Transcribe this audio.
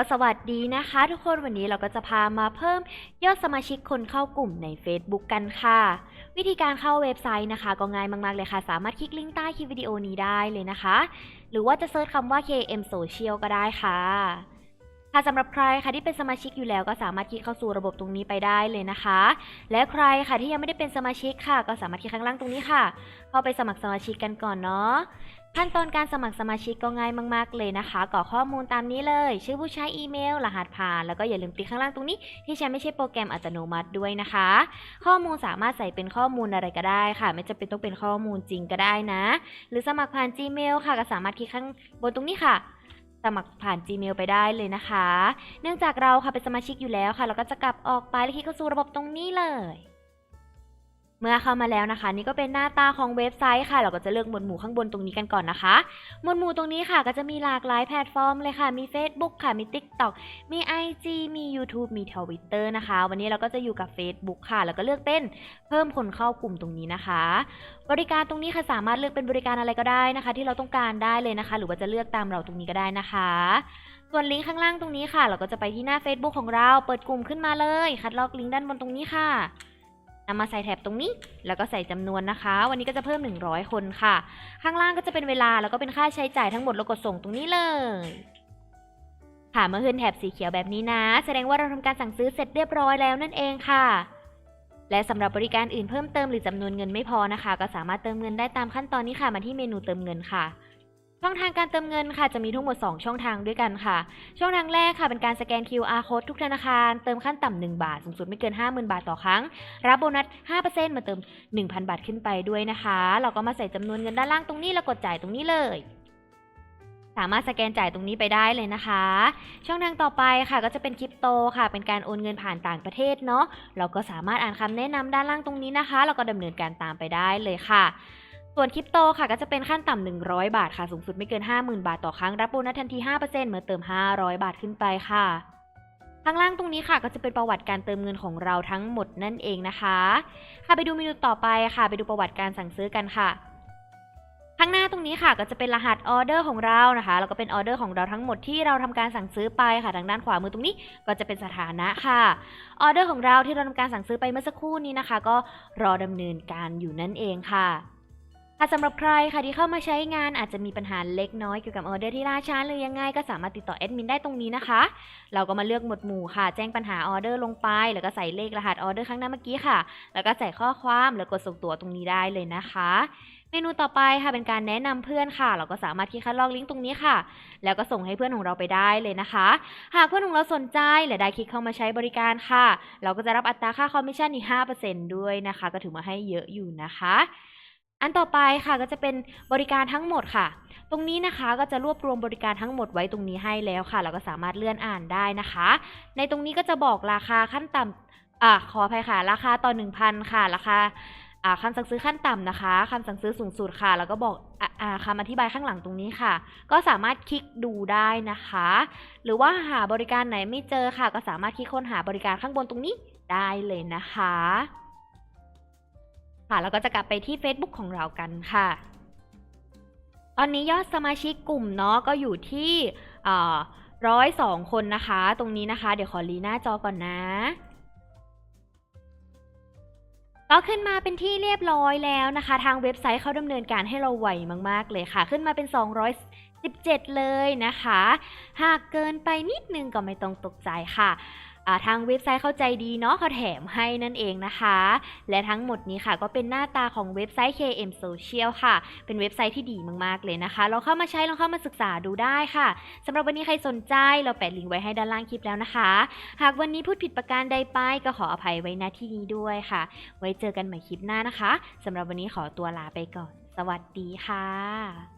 ก็สวัสดีนะคะ ทุกคนวันนี้เราก็จะพามาเพิ่มยอดสมาชิกคนเข้ากลุ่มใน Facebook กันค่ะ วิธีการเข้าเว็บไซต์นะคะ ก็ง่ายมาก ๆ เลยค่ะ สามารถคลิกลิงก์ใต้คลิปวิดีโอนี้ได้เลยนะคะ หรือว่าจะเซิร์ชคำว่า KM Social ก็ได้ค่ะ สำหรับใครค่ะที่เป็นสมาชิกอยู่แล้วก็สามารถคลิกเข้าสู่ระบบตรงนี้ไปได้เลยนะคะ และใครค่ะที่ยังไม่ได้เป็นสมาชิกค่ะ ก็สามารถคลิกข้างล่างตรงนี้ค่ะ เข้าไปสมัครสมาชิกกันก่อนเนาะขั้นตอนการสมัครสมาชิกก็ง่ายมากๆเลยนะคะกรอกข้อมูลตามนี้เลย ชื่อผู้ใช้อีเมล รหัสผ่าน แล้วก็อย่าลืมติ๊กข้างล่างตรงนี้ ที่ใช้ไม่ใช่โปรแกรมอัตโนมัติด้วยนะคะ ข้อมูลสามารถใส่เป็นข้อมูลอะไรก็ได้ค่ะ ไม่จำเป็นต้องเป็นข้อมูลจริงก็ได้นะ หรือสมัครผ่าน Gmail ค่ะก็สามารถคลิกข้างบนตรงนี้ค่ะ สมัครผ่าน Gmail ไปได้เลยนะคะ เนื่องจากเราค่ะเป็นสมาชิกอยู่แล้วค่ะ เราก็จะกลับออกไปแล้วคลิกเข้าสู่ระบบตรงนี้เลย เมื่อเข้ามาแล้วนะคะ นี่ก็เป็นหน้าตาของเว็บไซต์ค่ะ เราก็จะเลือกหมวดหมู่ข้างบนตรงนี้กันก่อนนะคะ หมวดหมู่ตรงนี้ค่ะ ก็จะมีหลากหลายแพลตฟอร์มเลยค่ะ มี Facebook ค่ะ มี TikTok มี IG มี YouTube มี Twitter นะคะ วันนี้เราก็จะอยู่กับ Facebook ค่ะ แล้วก็เลือกเป็นเพิ่มคนเข้ากลุ่มตรงนี้นะคะ บริการตรงนี้ค่ะสามารถเลือกเป็นบริการอะไรก็ได้นะคะ ที่เราต้องการได้เลยนะคะ หรือว่าจะเลือกตามเราตรงนี้ก็ได้นะคะส่วนลิงก์ข้างล่างตรงนี้ค่ะ เราก็จะไปที่หน้า Facebook ของเรา เปิดกลุ่มขึ้นมาเลย คัดลอกลิงก์ด้านบนตรงนี้ค่ะ นำมาใส่แท็บตรงนี้ แล้วก็ใส่จำนวนนะคะ วันนี้ก็จะเพิ่ม 100 คนค่ะ ข้างล่างก็จะเป็นเวลาแล้วก็เป็นค่าใช้จ่ายทั้งหมดแล้วกดส่งตรงนี้เลย ค่ะเมื่อขึ้นแถบสีเขียวแบบนี้นะ แสดงว่าเราทำการสั่งซื้อเสร็จเรียบร้อยแล้วนั่นเองค่ะ และสำหรับบริการอื่นเพิ่มเติมหรือจำนวนเงินไม่พอนะคะ ก็สามารถเติมเงินได้ตามขั้นตอนนี้ค่ะมาที่เมนูเติมเงินค่ะ ช่องทางการเติมเงินค่ะจะมีทั้งหมด 2 ช่องทางด้วยกันค่ะ ช่องทางแรกค่ะเป็นการสแกน QR code ทุกธนาคาร เติมขั้นต่ำ1บาท สูงสุดไม่เกิน 50,000 บาทต่อครั้ง รับโบนัส 5%มาเติม 1,000 บาทขึ้นไปด้วยนะคะ เราก็มาใส่จำนวนเงินด้านล่างตรงนี้แล้วกดจ่ายตรงนี้เลย สามารถสแกนจ่ายตรงนี้ไปได้เลยนะคะ ช่องทางต่อไปค่ะก็จะเป็นคริปโตค่ะ เป็นการโอนเงินผ่านต่างประเทศเนาะเราก็สามารถอ่านคำแนะนำด้านล่างตรงนี้นะคะ แล้วก็ดำเนินการตามไปได้เลยค่ะ ส่วนคริปโตค่ะก็จะเป็นขั้นต่ำ100 บาทค่ะ สูงสุดไม่เกิน 50,000 บาทต่อครั้ง รับโบนัสทันที 5%เมื่อเติม 500 บาทขึ้นไปค่ะ ข้างล่างตรงนี้ค่ะก็จะเป็นประวัติการเติมเงินของเราทั้งหมดนั่นเองนะคะ ค่ะไปดูเมนูต่อไปค่ะ ไปดูประวัติการสั่งซื้อกันค่ะข้างหน้าตรงนี้ค่ะก็จะเป็นรหัสออเดอร์ของเรานะคะ แล้วก็เป็นออเดอร์ของเราทั้งหมดที่เราทำการสั่งซื้อไปค่ะ ทางด้านขวามือตรงนี้ก็จะเป็นสถานะค่ะออเดอร์ของเราที่เราทำการสั่งซื้อไปเมื่อสักครู่นี้นะคะ ก็รอดำเนินการอยู่นั่นเองค่ะ สำหรับใครค่ะที่เข้ามาใช้งานอาจจะมีปัญหาเล็กน้อยเกี่ยวกับออเดอร์ที่ล่าช้าหรือยังไงก็สามารถติดต่อแอดมินได้ตรงนี้นะคะ เราก็มาเลือกหมวดหมู่ค่ะ แจ้งปัญหาออเดอร์ลงไป แล้วก็ใส่เลขรหัสออเดอร์ข้างหน้าเมื่อกี้ค่ะ แล้วก็ใส่ข้อความแล้วกดส่งตัวตรงนี้ได้เลยนะคะ เมนูต่อไปค่ะเป็นการแนะนำเพื่อนค่ะ เราก็สามารถคลิกคัดลอกลิงก์ตรงนี้ค่ะ แล้วก็ส่งให้เพื่อนของเราไปได้เลยนะคะ หากเพื่อนของเราสนใจและได้คลิกเข้ามาใช้บริการค่ะ เราก็จะรับอัตราค่าคอมมิชชั่นอีก5%ด้วยนะคะ ก็ถือมาให้เยอะอยู่นะคะ อันต่อไปค่ะก็จะเป็นบริการทั้งหมดค่ะ ตรงนี้นะคะก็จะรวบรวมบริการทั้งหมดไว้ตรงนี้ให้แล้วค่ะ เราก็สามารถเลื่อนอ่านได้นะคะ ในตรงนี้ก็จะบอกราคาขั้นต่ำอ่าขออภัยค่ะ ราคาต่อ 1,000 ค่ะ ราคาอ่าคำสั่งซื้อขั้นต่ำนะคะคำสั่งซื้อสูงสุดค่ะ แล้วก็บอกออ่าคำอธิบายข้างหลังตรงนี้ค่ะ ก็สามารถคลิกดูได้นะคะ หรือว่าหาบริการไหนไม่เจอค่ะ ก็สามารถคลิกค้นหาบริการข้างบนตรงนี้ได้เลยนะคะ ค่ะแล้วก็จะกลับไปที่ Facebook ของเรากันค่ะ ตอนนี้ยอดสมาชิกกลุ่มเนาะก็อยู่ที่ร้อยสองคนนะคะ ตรงนี้นะคะ เดี๋ยวขอรีหน้าจอก่อนนะก็ขึ้นมาเป็นที่เรียบร้อยแล้วนะคะ ทางเว็บไซต์เขาดำเนินการให้เราไวมาก ๆ เลยค่ะ ขึ้นมาเป็น 217 เลยนะคะ หากเกินไปนิดนึงก็ไม่ต้องตกใจค่ะ ทางเว็บไซต์เข้าใจดีเนาะเขาแถมให้นั่นเองนะคะ และทั้งหมดนี้ค่ะก็เป็นหน้าตาของเว็บไซต์ KM Social ค่ะ เป็นเว็บไซต์ที่ดีมากๆเลยนะคะลองเข้ามาใช้ลองเข้ามาศึกษาดูได้ค่ะสำหรับวันนี้ใครสนใจเราแปะลิงก์ไว้ให้ด้านล่างคลิปแล้วนะคะ หากวันนี้พูดผิดประการใดไปก็ขออภัยไว้ณที่นี้ด้วยค่ะ ไว้เจอกันใหม่คลิปหน้านะคะสำหรับวันนี้ขอตัวลาไปก่อน สวัสดีค่ะ